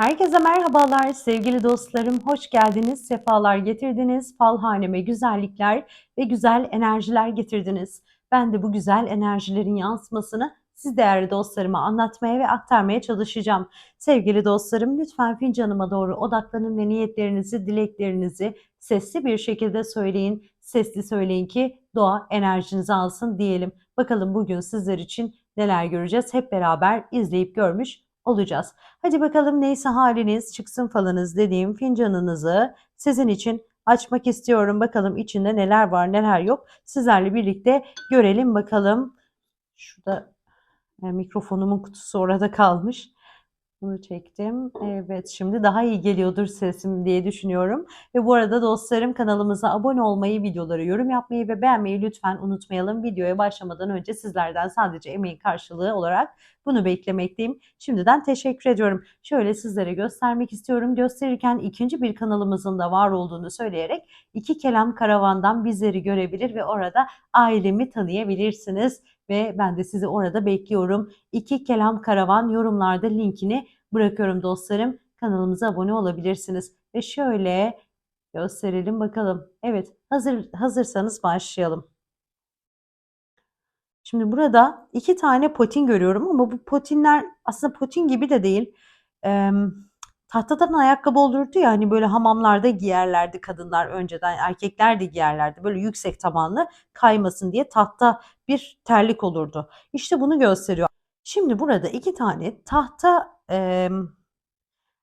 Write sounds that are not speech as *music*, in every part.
Herkese merhabalar sevgili dostlarım. Hoş geldiniz, sefalar getirdiniz. Falhaneme güzellikler ve güzel enerjiler getirdiniz. Ben de bu güzel enerjilerin yansımasını siz değerli dostlarıma anlatmaya ve aktarmaya çalışacağım. Sevgili dostlarım lütfen fincanıma doğru odaklanın ve niyetlerinizi, dileklerinizi sesli bir şekilde söyleyin. Sesli söyleyin ki doğa enerjinizi alsın diyelim. Bakalım bugün sizler için neler göreceğiz hep beraber izleyip görmüş olacağız. Hadi bakalım neyse haliniz çıksın falınız dediğim fincanınızı sizin için açmak istiyorum. Bakalım içinde neler var neler yok. Sizlerle birlikte görelim bakalım. Şurada e, mikrofonumun kutusu orada kalmış. Bunu çektim. Evet şimdi daha iyi geliyordur sesim diye düşünüyorum. Ve bu arada dostlarım kanalımıza abone olmayı, videoları yorum yapmayı ve beğenmeyi lütfen unutmayalım. Videoya başlamadan önce sizlerden sadece emeğin karşılığı olarak bunu beklemekteyim. Şimdiden teşekkür ediyorum. Şöyle sizlere göstermek istiyorum. Gösterirken ikinci bir kanalımızın da var olduğunu söyleyerek iki kelam karavandan bizleri görebilir ve orada ailemi tanıyabilirsiniz ve ben de sizi orada bekliyorum. İki Kelam Karavan yorumlarda linkini bırakıyorum dostlarım. Kanalımıza abone olabilirsiniz. Ve şöyle gösterelim bakalım. Evet hazır hazırsanız başlayalım. Şimdi burada iki tane potin görüyorum ama bu potinler aslında potin gibi de değil. Ee, tahtadan ayakkabı olurdu ya hani böyle hamamlarda giyerlerdi kadınlar önceden erkekler de giyerlerdi böyle yüksek tabanlı kaymasın diye tahta bir terlik olurdu. İşte bunu gösteriyor. Şimdi burada iki tane tahta e,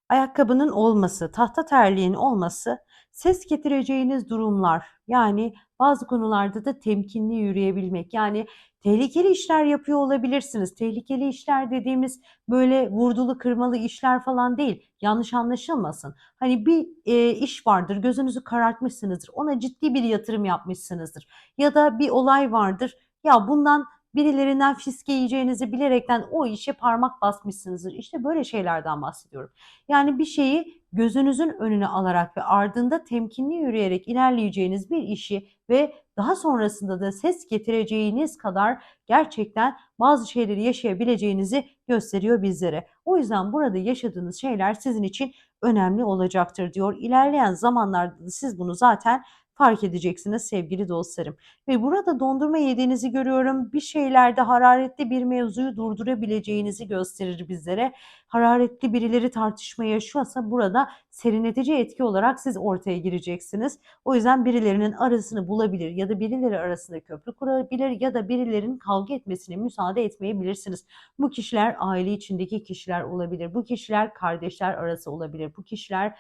ayakkabının olması, tahta terliğin olması ses getireceğiniz durumlar yani bazı konularda da temkinli yürüyebilmek yani tehlikeli işler yapıyor olabilirsiniz. Tehlikeli işler dediğimiz böyle vurdulu kırmalı işler falan değil. Yanlış anlaşılmasın. Hani bir e, iş vardır, gözünüzü karartmışsınızdır. Ona ciddi bir yatırım yapmışsınızdır. Ya da bir olay vardır. Ya bundan birilerinden fiske yiyeceğinizi bilerekten o işe parmak basmışsınızdır. İşte böyle şeylerden bahsediyorum. Yani bir şeyi gözünüzün önüne alarak ve ardında temkinli yürüyerek ilerleyeceğiniz bir işi ve daha sonrasında da ses getireceğiniz kadar gerçekten bazı şeyleri yaşayabileceğinizi gösteriyor bizlere. O yüzden burada yaşadığınız şeyler sizin için önemli olacaktır diyor. İlerleyen zamanlarda da siz bunu zaten fark edeceksiniz sevgili dostlarım. Ve burada dondurma yediğinizi görüyorum. Bir şeylerde hararetli bir mevzuyu durdurabileceğinizi gösterir bizlere. Hararetli birileri tartışma yaşıyorsa burada serinletici etki olarak siz ortaya gireceksiniz. O yüzden birilerinin arasını bulabilir ya da birileri arasında köprü kurabilir ya da birilerinin kavga etmesine müsaade etmeyebilirsiniz. Bu kişiler aile içindeki kişiler olabilir. Bu kişiler kardeşler arası olabilir. Bu kişiler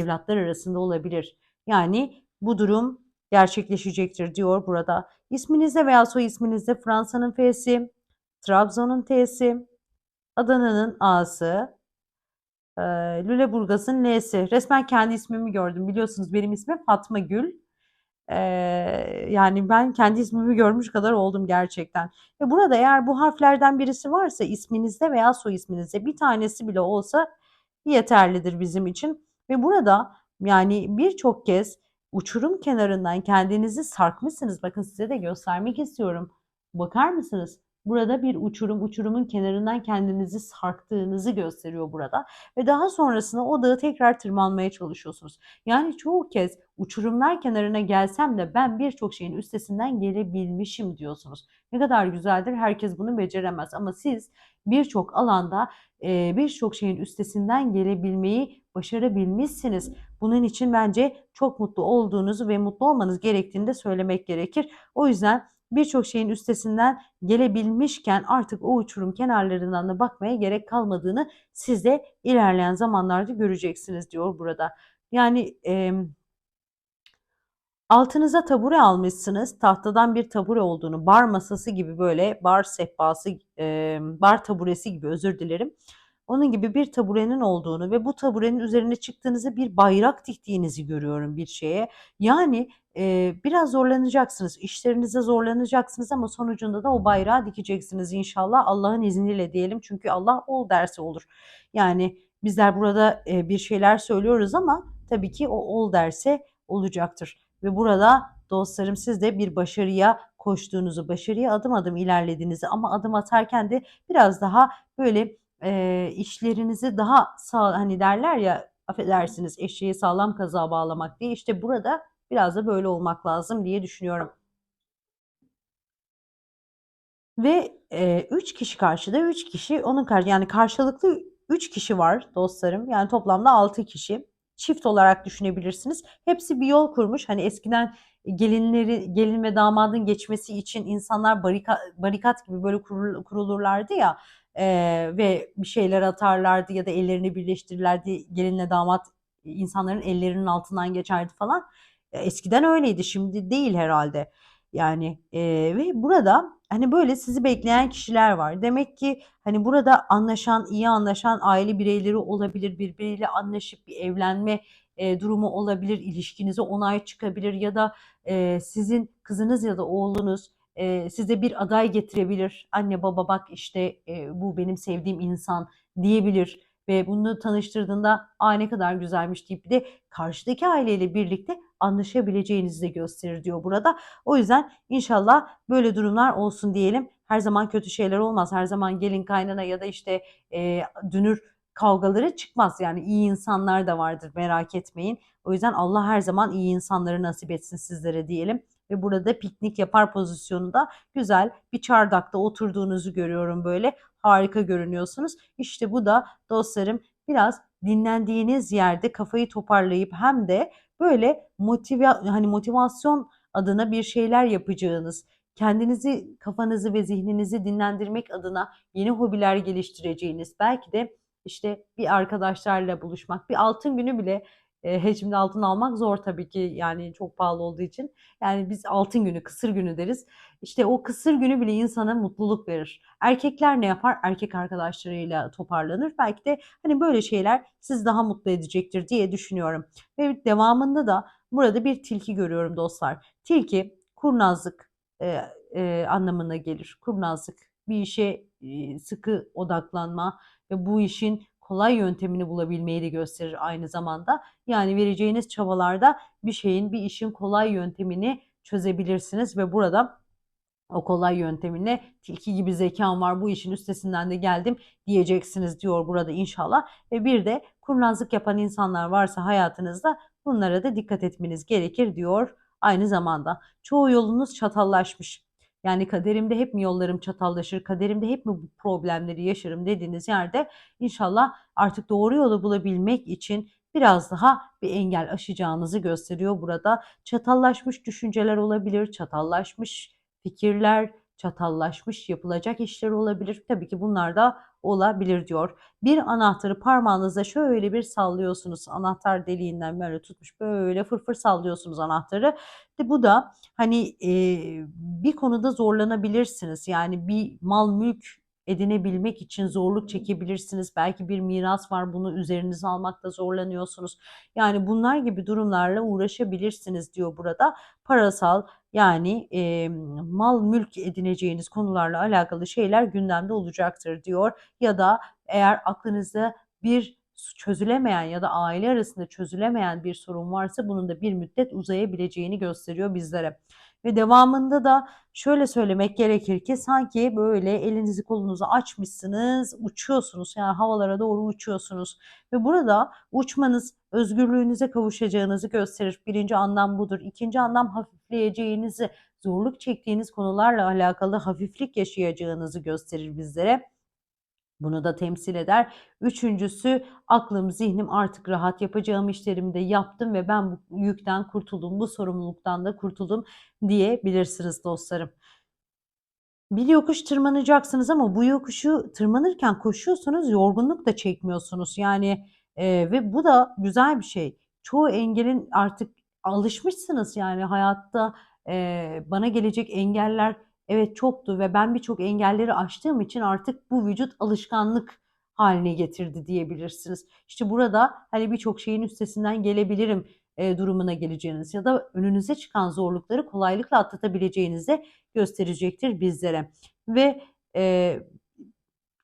evlatlar arasında olabilir. Yani bu durum gerçekleşecektir diyor burada. İsminizde veya soy isminizde Fransa'nın F'si, Trabzon'un T'si, Adana'nın A'sı, Lüleburgaz'ın L'si. Resmen kendi ismimi gördüm. Biliyorsunuz benim ismim Fatma Gül. Ee, yani ben kendi ismimi görmüş kadar oldum gerçekten. Ve burada eğer bu harflerden birisi varsa isminizde veya soy isminizde bir tanesi bile olsa yeterlidir bizim için. Ve burada yani birçok kez uçurum kenarından kendinizi sarkmışsınız. Bakın size de göstermek istiyorum. Bakar mısınız? Burada bir uçurum, uçurumun kenarından kendinizi sarktığınızı gösteriyor burada. Ve daha sonrasında o dağı tekrar tırmanmaya çalışıyorsunuz. Yani çoğu kez uçurumlar kenarına gelsem de ben birçok şeyin üstesinden gelebilmişim diyorsunuz. Ne kadar güzeldir. Herkes bunu beceremez ama siz birçok alanda birçok şeyin üstesinden gelebilmeyi başarabilmişsiniz. Bunun için bence çok mutlu olduğunuzu ve mutlu olmanız gerektiğini de söylemek gerekir. O yüzden birçok şeyin üstesinden gelebilmişken artık o uçurum kenarlarından da bakmaya gerek kalmadığını siz de ilerleyen zamanlarda göreceksiniz diyor burada. Yani e, altınıza tabure almışsınız. Tahtadan bir tabure olduğunu, bar masası gibi böyle bar sehpası, e, bar taburesi gibi özür dilerim onun gibi bir taburenin olduğunu ve bu taburenin üzerine çıktığınızda bir bayrak diktiğinizi görüyorum bir şeye. Yani e, biraz zorlanacaksınız, işlerinizde zorlanacaksınız ama sonucunda da o bayrağı dikeceksiniz inşallah Allah'ın izniyle diyelim. Çünkü Allah ol derse olur. Yani bizler burada e, bir şeyler söylüyoruz ama tabii ki o ol derse olacaktır. Ve burada dostlarım siz de bir başarıya koştuğunuzu, başarıya adım adım ilerlediğinizi ama adım atarken de biraz daha böyle eee, işlerinizi daha sağ hani derler ya affedersiniz eşeği sağlam kazığa bağlamak diye işte burada biraz da böyle olmak lazım diye düşünüyorum. Ve, eee, 3 kişi karşıda, 3 kişi onun karşı yani karşılıklı 3 kişi var dostlarım. Yani toplamda 6 kişi. Çift olarak düşünebilirsiniz. Hepsi bir yol kurmuş. Hani eskiden gelinleri gelin ve damadın geçmesi için insanlar barika barikat gibi böyle kurul kurulurlardı ya, eee, ve bir şeyler atarlardı ya da ellerini birleştirirlerdi. Gelinle damat insanların ellerinin altından geçerdi falan. Eee, eskiden öyleydi, şimdi değil herhâlde. Yani, eee, ve burada, hani, böyle sizi bekleyen kişiler var. Demek ki, hani, burada anlaşan, iyi anlaşan aile bireyleri olabilir. Birbiriyle anlaşıp bir evlenme, eee, durumu olabilir. İlişkinize onay çıkabilir ya da, eee, sizin kızınız ya da oğlunuz, eee, size bir aday getirebilir. "Anne, baba bak, işte, eee, bu benim sevdiğim insan." diyebilir ve bunu tanıştırdığında, "A, ne kadar güzelmiş." deyip bir de karşıdaki aileyle birlikte anlaşabileceğinizi de gösterir diyor burada. O yüzden inşallah böyle durumlar olsun diyelim. Her zaman kötü şeyler olmaz. Her zaman gelin kaynana ya da, işte, eee, dünür kavgaları çıkmaz. Yani iyi insanlar da vardır, merak etmeyin. O yüzden Allah her zaman iyi insanları nasip etsin sizlere diyelim ve burada piknik yapar pozisyonunda güzel bir çardakta oturduğunuzu görüyorum böyle. Harika görünüyorsunuz. İşte bu da dostlarım biraz dinlendiğiniz yerde kafayı toparlayıp hem de böyle motive hani, motivasyon adına bir şeyler yapacağınız, kendinizi, kafanızı ve zihninizi dinlendirmek adına yeni hobiler geliştireceğiniz, belki de, işte, bir arkadaşlarla buluşmak, bir altın günü bile, eee, şimdi altın almak zor tabii ki, yani, çok pahalı olduğu için. Yani, biz altın günü, kısır günü deriz. İşte, o kısır günü bile insana mutluluk verir. Erkekler ne yapar? Erkek arkadaşlarıyla toparlanır. Belki de, hani, böyle şeyler sizi daha mutlu edecektir diye düşünüyorum ve devamında da burada bir tilki görüyorum dostlar. Tilki kurnazlık, eee, eee, anlamına gelir. Kurnazlık, bir işe, eee, sıkı odaklanma ve bu işin kolay yöntemini bulabilmeyi de gösterir aynı zamanda. Yani vereceğiniz çabalarda bir şeyin, bir işin kolay yöntemini çözebilirsiniz ve burada o kolay yönteminle tilki gibi zekâm var, bu işin üstesinden de geldim diyeceksiniz diyor burada inşallah. Ve bir de kurnazlık yapan insanlar varsa hayatınızda bunlara da dikkat etmeniz gerekir diyor aynı zamanda. Çoğu yolunuz çatallaşmış. Yani kaderimde hep mi yollarım çatallaşır, kaderimde hep mi bu problemleri yaşarım dediğiniz yerde inşallah artık doğru yolu bulabilmek için biraz daha bir engel aşacağınızı gösteriyor burada. Çatallaşmış düşünceler olabilir, çatallaşmış fikirler, çatallaşmış yapılacak işler olabilir. Tabii ki bunlar da olabilir diyor. Bir anahtarı parmağınızla şöyle bir sallıyorsunuz. Anahtar deliğinden böyle tutmuş böyle fırfır sallıyorsunuz anahtarı. De bu da hani eee, bir konuda zorlanabilirsiniz. Yani bir mal mülk edinebilmek için zorluk çekebilirsiniz. Belki bir miras var bunu üzerinize almakta zorlanıyorsunuz. Yani bunlar gibi durumlarla uğraşabilirsiniz diyor burada. Parasal yani, emm, mal mülk edineceğiniz konularla alakalı şeyler gündemde olacaktır diyor. Ya da eğer aklınızda bir çözülemeyen ya da aile arasında çözülemeyen bir sorun varsa bunun da bir müddet uzayabileceğini gösteriyor bizlere. Ve devamında da şöyle söylemek gerekir ki sanki böyle elinizi kolunuzu açmışsınız, uçuyorsunuz. Yani havalara doğru uçuyorsunuz ve burada uçmanız özgürlüğünüze kavuşacağınızı gösterir. Birinci anlam budur. İkinci anlam hafifleyeceğinizi, zorluk çektiğiniz konularla alakalı hafiflik yaşayacağınızı gösterir bizlere. Bunu da temsil eder. Üçüncüsü aklım, zihnim artık rahat. Yapacağım işlerimi de yaptım ve ben bu yükten kurtuldum, bu sorumluluktan da kurtuldum diyebilirsiniz dostlarım. Bir yokuş tırmanacaksınız ama bu yokuşu tırmanırken koşuyorsunuz, yorgunluk da çekmiyorsunuz. Yani, eee, ve bu da güzel bir şey. Çoğu engelin artık alışmışsınız yani hayatta, eee, bana gelecek engeller evet çoktu ve ben birçok engelleri aştığım için artık bu vücut alışkanlık haline getirdi diyebilirsiniz. İşte burada, hani, birçok şeyin üstesinden gelebilirim, eee, durumuna geleceğiniz ya da önünüze çıkan zorlukları kolaylıkla atlatabileceğinizi gösterecektir bizlere. Ve, eee,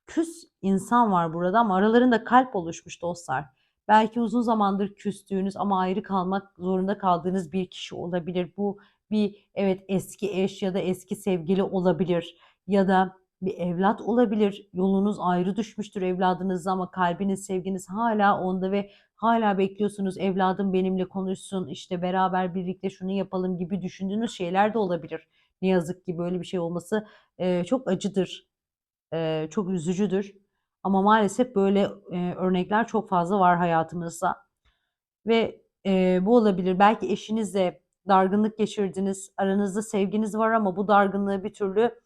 küs insan var burada ama aralarında kalp oluşmuş dostlar. Belki uzun zamandır küstüğünüz ama ayrı kalmak zorunda kaldığınız bir kişi olabilir. Bu bir evet eski eş ya da eski sevgili olabilir ya da bir evlat olabilir. Yolunuz ayrı düşmüştür evladınızla ama kalbiniz, sevginiz hala onda ve hala bekliyorsunuz evladım benimle konuşsun, işte beraber birlikte şunu yapalım gibi düşündüğünüz şeyler de olabilir. Ne yazık ki böyle bir şey olması e, çok acıdır, e, çok üzücüdür. Ama maalesef böyle e, örnekler çok fazla var hayatımızda. Ve e, bu olabilir. Belki eşinizle dargınlık geçirdiniz, aranızda sevginiz var ama bu dargınlığı bir türlü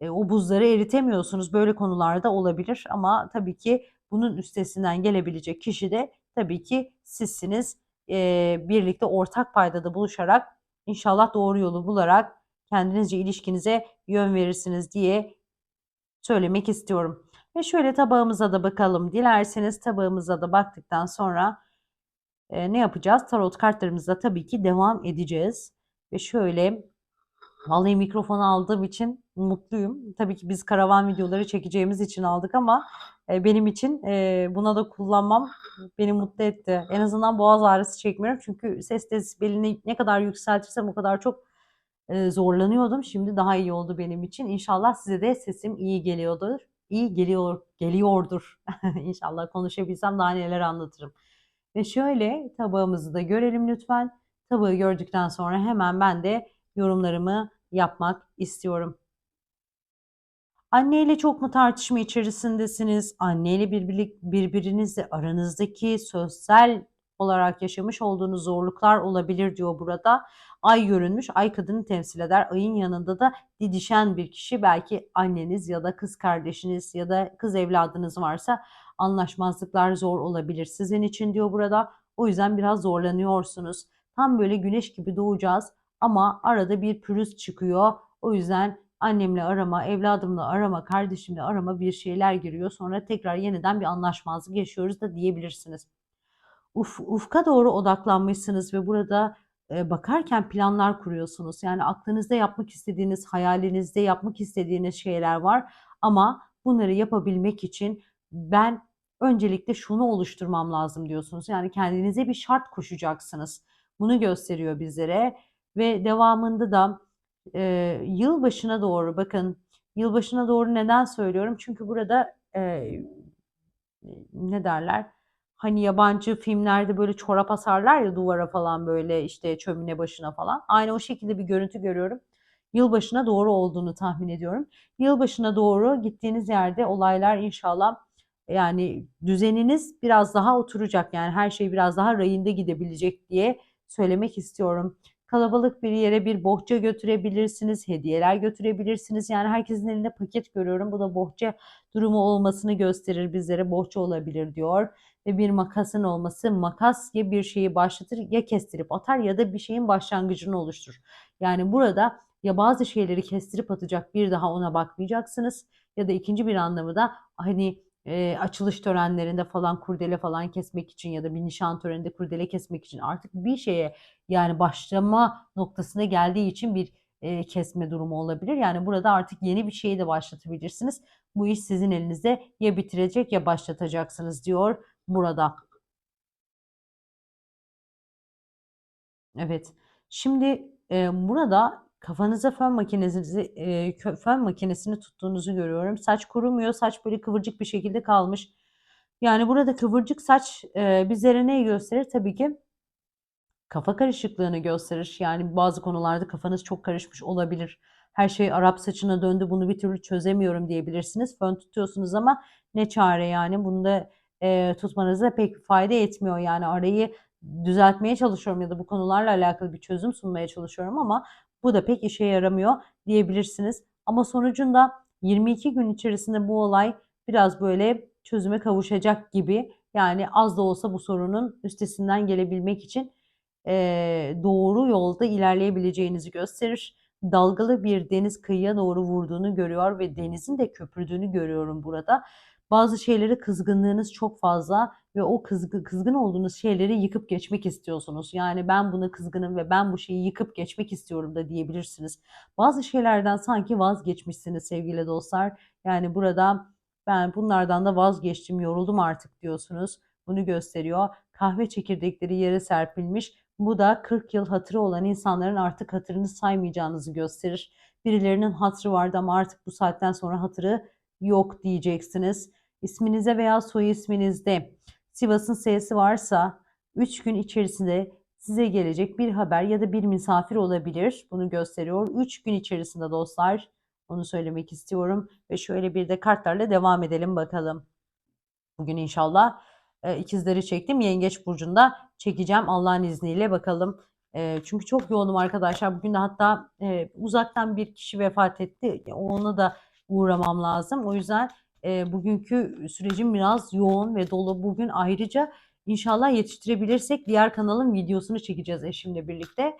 e, o buzları eritemiyorsunuz. Böyle konularda olabilir ama tabii ki bunun üstesinden gelebilecek kişi de tabii ki sizsiniz. E, birlikte ortak paydada buluşarak inşallah doğru yolu bularak kendinizce ilişkinize yön verirsiniz diye söylemek istiyorum. Ve şöyle tabağımıza da bakalım. Dilerseniz tabağımıza da baktıktan sonra e, ne yapacağız? Tarot kartlarımızla tabii ki devam edeceğiz. Ve şöyle vallahi mikrofonu aldığım için mutluyum. Tabii ki biz karavan videoları çekeceğimiz için aldık ama e, benim için e, buna da kullanmam beni mutlu etti. En azından boğaz ağrısı çekmiyorum. Çünkü ses desibelini ne kadar yükseltirsem o kadar çok e, zorlanıyordum. Şimdi daha iyi oldu benim için. İnşallah size de sesim iyi geliyordur. İyi geliyor, geliyordur. *laughs* İnşallah konuşabilsem daha neler anlatırım. Ve şöyle tabağımızı da görelim lütfen. Tabağı gördükten sonra hemen ben de yorumlarımı yapmak istiyorum. Anneyle çok mu tartışma içerisindesiniz? Anneyle birbirlik, birbirinizle aranızdaki sosyal olarak yaşamış olduğunuz zorluklar olabilir diyor burada. Ay görünmüş, ay kadını temsil eder. Ayın yanında da didişen bir kişi belki anneniz ya da kız kardeşiniz ya da kız evladınız varsa anlaşmazlıklar zor olabilir sizin için diyor burada. O yüzden biraz zorlanıyorsunuz. Tam böyle güneş gibi doğacağız ama arada bir pürüz çıkıyor. O yüzden annemle arama, evladımla arama, kardeşimle arama bir şeyler giriyor. Sonra tekrar yeniden bir anlaşmazlık yaşıyoruz da diyebilirsiniz. Uf, ufka doğru odaklanmışsınız ve burada e, bakarken planlar kuruyorsunuz. Yani aklınızda yapmak istediğiniz, hayalinizde yapmak istediğiniz şeyler var ama bunları yapabilmek için ben öncelikle şunu oluşturmam lazım diyorsunuz. Yani kendinize bir şart koşacaksınız. Bunu gösteriyor bizlere ve devamında da e, yılbaşına doğru bakın yılbaşına doğru neden söylüyorum? Çünkü burada e, ne derler? Hani yabancı filmlerde böyle çorap asarlar ya duvara falan böyle işte çömine başına falan. Aynı o şekilde bir görüntü görüyorum. Yılbaşına doğru olduğunu tahmin ediyorum. Yılbaşına doğru gittiğiniz yerde olaylar inşallah yani düzeniniz biraz daha oturacak. Yani her şey biraz daha rayında gidebilecek diye söylemek istiyorum. Kalabalık bir yere bir bohça götürebilirsiniz, hediyeler götürebilirsiniz. Yani herkesin elinde paket görüyorum. Bu da bohça durumu olmasını gösterir bizlere. Bohça olabilir diyor. Ve bir makasın olması makas ya bir şeyi başlatır ya kestirip atar ya da bir şeyin başlangıcını oluşturur. Yani burada ya bazı şeyleri kestirip atacak bir daha ona bakmayacaksınız ya da ikinci bir anlamı da hani e, açılış törenlerinde falan kurdele falan kesmek için ya da bir nişan töreninde kurdele kesmek için artık bir şeye yani başlama noktasına geldiği için bir e, kesme durumu olabilir. Yani burada artık yeni bir şeyi de başlatabilirsiniz. Bu iş sizin elinizde ya bitirecek ya başlatacaksınız diyor burada. Evet. Şimdi e, burada kafanıza fön makinenizi e, fön makinesini tuttuğunuzu görüyorum. Saç kurumuyor. Saç böyle kıvırcık bir şekilde kalmış. Yani burada kıvırcık saç e, bizlere neyi gösterir? Tabii ki kafa karışıklığını gösterir. Yani bazı konularda kafanız çok karışmış olabilir. Her şey Arap saçına döndü bunu bir türlü çözemiyorum diyebilirsiniz. Fön tutuyorsunuz ama ne çare yani bunu da e, tutmanıza pek fayda etmiyor. Yani arayı düzeltmeye çalışıyorum ya da bu konularla alakalı bir çözüm sunmaya çalışıyorum ama bu da pek işe yaramıyor diyebilirsiniz. Ama sonucunda 22 gün içerisinde bu olay biraz böyle çözüme kavuşacak gibi. Yani az da olsa bu sorunun üstesinden gelebilmek için e, doğru yolda ilerleyebileceğinizi gösterir. Dalgalı bir deniz kıyıya doğru vurduğunu görüyor ve denizin de köpürdüğünü görüyorum burada. Bazı şeyleri kızgınlığınız çok fazla ve o kızgın, kızgın olduğunuz şeyleri yıkıp geçmek istiyorsunuz. Yani ben buna kızgınım ve ben bu şeyi yıkıp geçmek istiyorum da diyebilirsiniz. Bazı şeylerden sanki vazgeçmişsiniz sevgili dostlar. Yani burada ben bunlardan da vazgeçtim, yoruldum artık diyorsunuz. Bunu gösteriyor. Kahve çekirdekleri yere serpilmiş. Bu da 40 yıl hatırı olan insanların artık hatırını saymayacağınızı gösterir. Birilerinin hatırı vardı ama artık bu saatten sonra hatırı yok diyeceksiniz. İsminize veya soy isminizde Sivas'ın S'si varsa 3 gün içerisinde size gelecek bir haber ya da bir misafir olabilir. Bunu gösteriyor. 3 gün içerisinde dostlar. Onu söylemek istiyorum. Ve şöyle bir de kartlarla devam edelim bakalım. Bugün inşallah e, ikizleri çektim. Yengeç burcunda çekeceğim Allah'ın izniyle bakalım. E, çünkü çok yoğunum arkadaşlar. Bugün de hatta e, uzaktan bir kişi vefat etti. Ona da uğramam lazım. O yüzden e, bugünkü sürecim biraz yoğun ve dolu. Bugün ayrıca inşallah yetiştirebilirsek diğer kanalın videosunu çekeceğiz eşimle birlikte.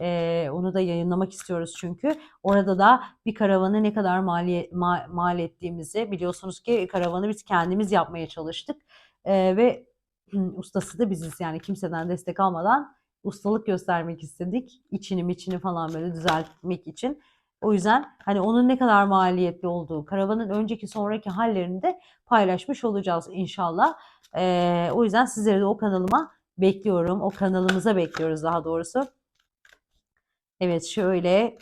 E, onu da yayınlamak istiyoruz çünkü. Orada da bir karavanı ne kadar mali, ma, mal ettiğimizi biliyorsunuz ki karavanı biz kendimiz yapmaya çalıştık. E, ve *clears throat* ustası da biziz yani kimseden destek almadan ustalık göstermek istedik. İçini içini falan böyle düzeltmek için. O yüzden hani onun ne kadar maliyetli olduğu, karavanın önceki sonraki hallerini de paylaşmış olacağız inşallah. Ee, o yüzden sizleri de o kanalıma bekliyorum. O kanalımıza bekliyoruz daha doğrusu. Evet şöyle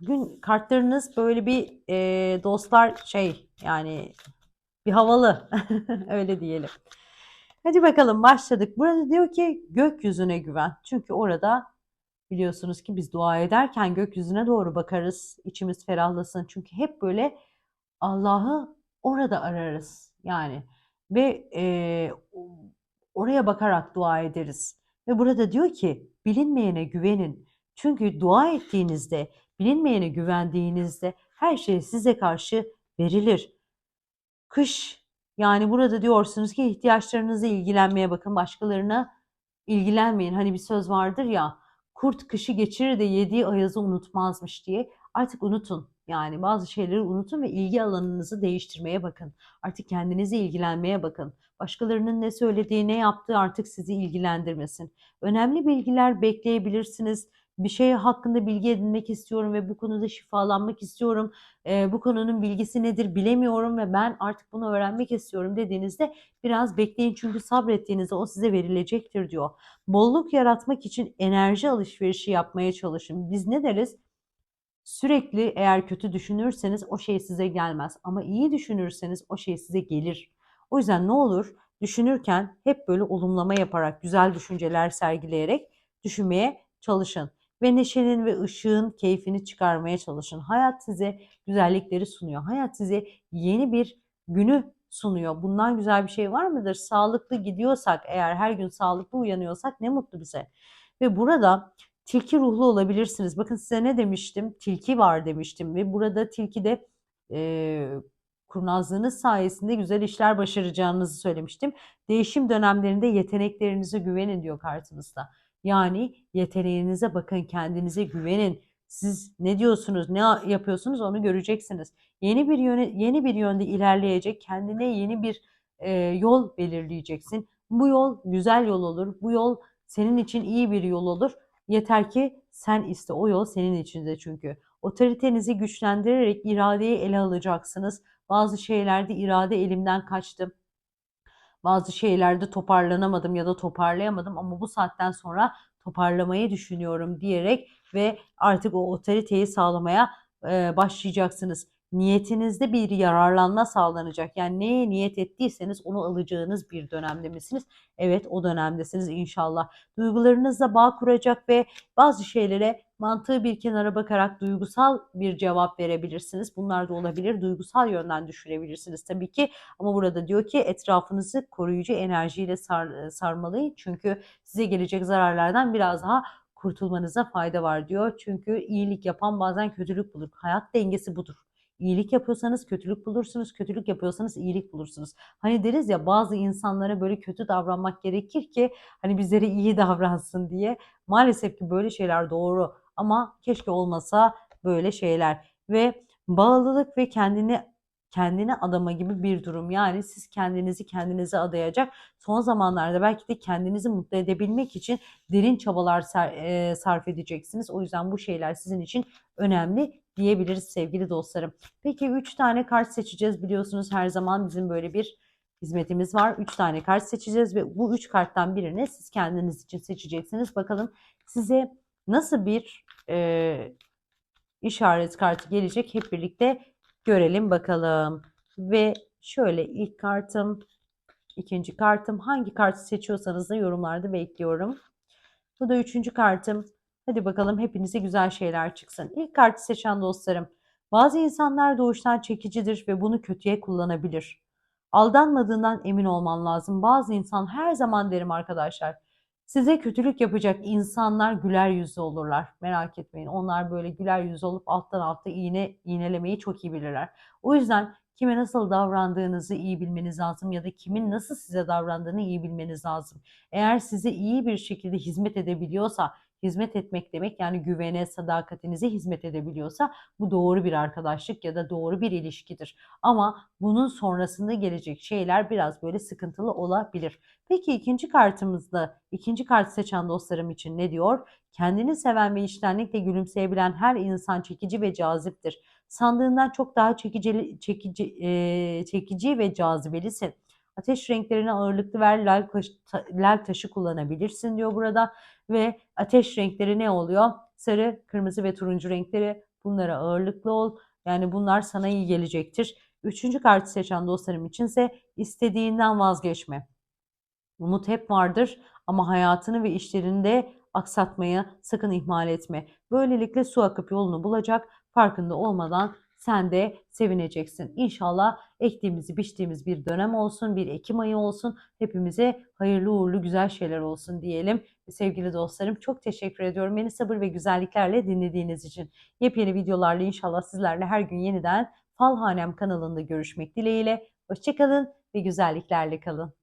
bugün kartlarınız böyle bir e, dostlar şey yani bir havalı *laughs* öyle diyelim. Hadi bakalım başladık. Burada diyor ki gökyüzüne güven. Çünkü orada biliyorsunuz ki biz dua ederken gökyüzüne doğru bakarız. içimiz ferahlasın. Çünkü hep böyle Allah'ı orada ararız. Yani ve e, oraya bakarak dua ederiz. Ve burada diyor ki bilinmeyene güvenin. Çünkü dua ettiğinizde, bilinmeyene güvendiğinizde her şey size karşı verilir. Kış yani burada diyorsunuz ki ihtiyaçlarınızı ilgilenmeye bakın, başkalarına ilgilenmeyin. Hani bir söz vardır ya, kurt kışı geçirir de yediği ayazı unutmazmış diye. Artık unutun. Yani bazı şeyleri unutun ve ilgi alanınızı değiştirmeye bakın. Artık kendinize ilgilenmeye bakın. Başkalarının ne söylediği, ne yaptığı artık sizi ilgilendirmesin. Önemli bilgiler bekleyebilirsiniz bir şey hakkında bilgi edinmek istiyorum ve bu konuda şifalanmak istiyorum. E, bu konunun bilgisi nedir bilemiyorum ve ben artık bunu öğrenmek istiyorum dediğinizde biraz bekleyin çünkü sabrettiğinizde o size verilecektir diyor. Bolluk yaratmak için enerji alışverişi yapmaya çalışın. Biz ne deriz? Sürekli eğer kötü düşünürseniz o şey size gelmez ama iyi düşünürseniz o şey size gelir. O yüzden ne olur düşünürken hep böyle olumlama yaparak, güzel düşünceler sergileyerek düşünmeye çalışın ve neşenin ve ışığın keyfini çıkarmaya çalışın. Hayat size güzellikleri sunuyor. Hayat size yeni bir günü sunuyor. Bundan güzel bir şey var mıdır? Sağlıklı gidiyorsak, eğer her gün sağlıklı uyanıyorsak ne mutlu bize. Ve burada tilki ruhlu olabilirsiniz. Bakın size ne demiştim? Tilki var demiştim ve burada tilki de e, kurnazlığınız sayesinde güzel işler başaracağınızı söylemiştim. Değişim dönemlerinde yeteneklerinize güvenin diyor kartınızda. Yani yeteneğinize bakın, kendinize güvenin. Siz ne diyorsunuz, ne yapıyorsunuz onu göreceksiniz. Yeni bir yöne, yeni bir yönde ilerleyecek, kendine yeni bir e, yol belirleyeceksin. Bu yol güzel yol olur. Bu yol senin için iyi bir yol olur. Yeter ki sen iste. O yol senin içinde çünkü. Otoritenizi güçlendirerek iradeyi ele alacaksınız. Bazı şeylerde irade elimden kaçtı bazı şeylerde toparlanamadım ya da toparlayamadım ama bu saatten sonra toparlamayı düşünüyorum diyerek ve artık o otoriteyi sağlamaya başlayacaksınız. Niyetinizde bir yararlanma sağlanacak. Yani neye niyet ettiyseniz onu alacağınız bir dönemde misiniz? Evet o dönemdesiniz inşallah. Duygularınızla bağ kuracak ve bazı şeylere mantığı bir kenara bakarak duygusal bir cevap verebilirsiniz. Bunlar da olabilir. Duygusal yönden düşürebilirsiniz tabii ki. Ama burada diyor ki etrafınızı koruyucu enerjiyle sar, sarmalayın. Çünkü size gelecek zararlardan biraz daha kurtulmanıza fayda var diyor. Çünkü iyilik yapan bazen kötülük bulur. Hayat dengesi budur. İyilik yapıyorsanız kötülük bulursunuz, kötülük yapıyorsanız iyilik bulursunuz. Hani deriz ya bazı insanlara böyle kötü davranmak gerekir ki hani bizlere iyi *laughs* davransın diye. Maalesef ki böyle şeyler doğru ama keşke olmasa böyle şeyler ve bağlılık ve kendini kendine adama gibi bir durum. Yani siz kendinizi kendinize adayacak. Son zamanlarda belki de kendinizi mutlu edebilmek için derin çabalar sarf edeceksiniz. O yüzden bu şeyler sizin için önemli diyebiliriz sevgili dostlarım. Peki 3 tane kart seçeceğiz. Biliyorsunuz her zaman bizim böyle bir hizmetimiz var. 3 tane kart seçeceğiz ve bu 3 karttan birini siz kendiniz için seçeceksiniz. Bakalım size nasıl bir e, işaret kartı gelecek. Hep birlikte görelim bakalım. Ve şöyle ilk kartım, ikinci kartım. Hangi kartı seçiyorsanız da yorumlarda bekliyorum. Bu da üçüncü kartım. Hadi bakalım hepinize güzel şeyler çıksın. İlk kartı seçen dostlarım. Bazı insanlar doğuştan çekicidir ve bunu kötüye kullanabilir. Aldanmadığından emin olman lazım. Bazı insan her zaman derim arkadaşlar. Size kötülük yapacak insanlar güler yüzlü olurlar. Merak etmeyin. Onlar böyle güler yüzlü olup alttan alta iğne iğnelemeyi çok iyi bilirler. O yüzden kime nasıl davrandığınızı iyi bilmeniz lazım ya da kimin nasıl size davrandığını iyi bilmeniz lazım. Eğer size iyi bir şekilde hizmet edebiliyorsa, hizmet etmek demek yani güvene, sadakatinize hizmet edebiliyorsa bu doğru bir arkadaşlık ya da doğru bir ilişkidir. Ama bunun sonrasında gelecek şeyler biraz böyle sıkıntılı olabilir. Peki ikinci kartımızda, ikinci kartı seçen dostlarım için ne diyor? Kendini seven ve içtenlikle gülümseyebilen her insan çekici ve caziptir. Sandığından çok daha çekici, çekici, e, çekici ve cazibelisin. Ateş renklerine ağırlıklı ver, lal, lal taşı kullanabilirsin diyor burada. Ve ateş renkleri ne oluyor? Sarı, kırmızı ve turuncu renkleri bunlara ağırlıklı ol. Yani bunlar sana iyi gelecektir. Üçüncü kartı seçen dostlarım içinse istediğinden vazgeçme. Umut hep vardır ama hayatını ve işlerini de aksatmaya sakın ihmal etme. Böylelikle su akıp yolunu bulacak. Farkında olmadan sen de sevineceksin. İnşallah ektiğimizi biçtiğimiz bir dönem olsun, bir Ekim ayı olsun. Hepimize hayırlı uğurlu güzel şeyler olsun diyelim. Sevgili dostlarım çok teşekkür ediyorum. Beni sabır ve güzelliklerle dinlediğiniz için. Yepyeni videolarla inşallah sizlerle her gün yeniden Falhanem kanalında görüşmek dileğiyle. Hoşçakalın ve güzelliklerle kalın.